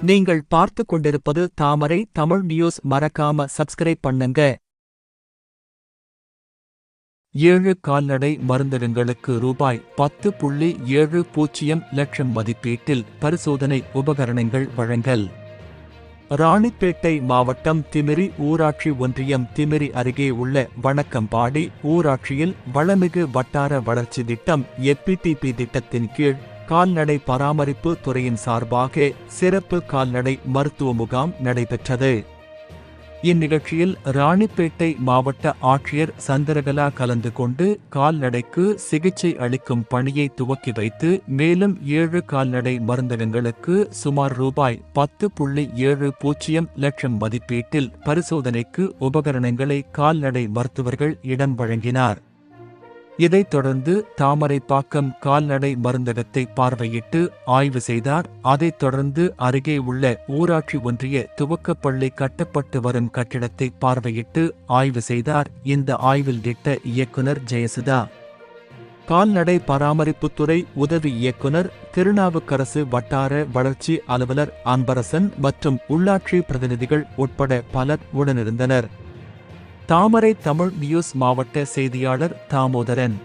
நீங்கள் பார்த்து கொண்டிருப்பது தாமரை தமிழ் நியூஸ். மறக்காம சப்ஸ்கிரைப் பண்ணுங்க. ஏழு கால்நடை மருந்தகங்களுக்கு ரூபாய் பத்து புள்ளி ஏழு பூஜ்ஜியம் லட்சம் மதிப்பீட்டில் பரிசோதனை உபகரணங்கள் வழங்கல். ராணிப்பேட்டை மாவட்டம் திமிரி ஊராட்சி ஒன்றியம் திமிரி அருகே உள்ள வணக்கம்பாடி ஊராட்சியில் வளமிகு வட்டார வளர்ச்சி திட்டம் எப்பிடிபி திட்டத்தின் கீழ் கால்நடை பராமரிப்பு துறையின் சார்பாக சிறப்பு கால்நடை மருத்துவ முகாம் நடைபெற்றது. இந்நிகழ்ச்சியில் ராணிப்பேட்டை மாவட்ட ஆட்சியர் சந்திரகலா கலந்து கொண்டு கால்நடைக்கு சிகிச்சை அளிக்கும் பணியை துவக்கி வைத்து மேலும் ஏழு கால்நடை மருந்தகங்களுக்கு சுமார் ரூபாய் பத்து புள்ளி ஏழு பூஜ்ஜியம் லட்சம் மதிப்பீட்டில் பரிசோதனைக்கு உபகரணங்களை கால்நடை மருத்துவர்கள் இடம் வழங்கினார். இதைத் தொடர்ந்து தாமரைப்பாக்கம் கால்நடை மருந்தகத்தை பார்வையிட்டு ஆய்வு செய்தார். அதைத் தொடர்ந்து அருகே உள்ள ஊராட்சி ஒன்றிய துவக்கப்பள்ளி கட்டப்பட்டு வரும் கட்டிடத்தை பார்வையிட்டு ஆய்வு செய்தார். இந்த ஆய்வில் திட்ட இயக்குனர் ஜெயசுதா கால்நடை பராமரிப்புத்துறை உதவி இயக்குனர் திருநாவுக்கரசு வட்டார வளர்ச்சி அலுவலர் அன்பரசன் மற்றும் உள்ளாட்சி பிரதிநிதிகள் உட்பட பலர் உடனிருந்தனர். தாமரை தமிழ் நியூஸ் மாவட்ட செய்தியாளர் தாமோதரன்.